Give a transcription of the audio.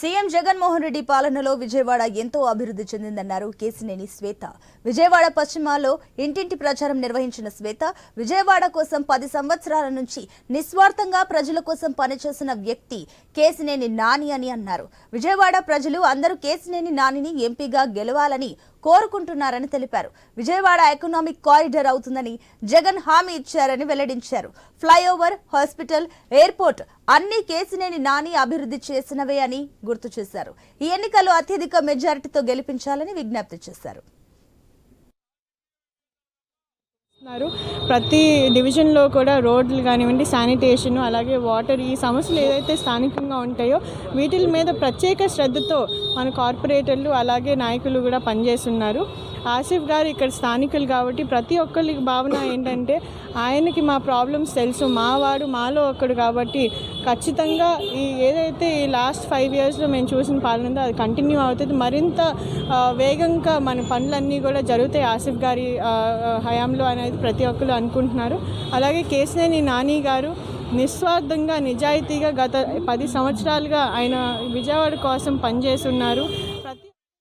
CM Jaganmohan Reddy పాలనలో విజయవాడ ఎంతో అభివృద్ధి చెందిందన్నారు కేసినేని శ్వేత. విజయవాడ పశ్చిమాలో ఇంటింటి ప్రచారం నిర్వహించిన శ్వేత విజయవాడ కోసం పది సంవత్సరాల నుంచి నిస్వార్థంగా ప్రజల కోసం పనిచేసిన వ్యక్తి కేసినేని నాని అని అన్నారు. విజయవాడ ప్రజలు అందరూ కేసినేని నానిని ఎంపీగా గెలవాలని కోరుకుంటున్నారని తెలిపారు. విజయవాడ ఎకనామిక్ కారిడార్ అవుతుందని జగన్ హామీ ఇచ్చారని వెల్లడించారు. ఫ్లైఓవర్ హాస్పిటల్ ఎయిర్పోర్ట్ అన్ని కేసినేని నాని అభివృద్ధి చేసినవే అని గుర్తు చేశారు. ఈ ఎన్నికల్లో అత్యధిక మెజారిటీతో గెలిపించాలని విజ్ఞప్తి చేశారు. చేస్తున్నారు ప్రతి డివిజన్లో కూడా రోడ్లు కానివ్వండి శానిటేషన్ అలాగే వాటర్ ఈ సమస్యలు ఏదైతే స్థానికంగా ఉంటాయో వీటి మీద ప్రత్యేక శ్రద్ధతో మన కార్పొరేటర్లు అలాగే నాయకులు కూడా పనిచేస్తున్నారు. ఆసిఫ్ గారు ఇక్కడ స్థానికులు కాబట్టి ప్రతి ఒక్కరికి భావన ఏంటంటే ఆయనకి మా ప్రాబ్లమ్స్ తెలుసు మావాడు మాలో ఒక్కడు కాబట్టి ఖచ్చితంగా ఈ ఏదైతే ఈ లాస్ట్ ఫైవ్ ఇయర్స్లో మేము చూసిన పాలన ఉందో అది కంటిన్యూ అవుతుంది. మరింత వేగంగా మన పనులన్నీ కూడా జరుగుతాయి. ఆసిఫ్ గారి హయాంలో అనేది ప్రతి ఒక్కరు అనుకుంటున్నారు. అలాగే కేసినేని నాని గారు నిస్వార్థంగా నిజాయితీగా గత పది సంవత్సరాలుగా ఆయన విజయవాడ కోసం పనిచేస్తున్నారు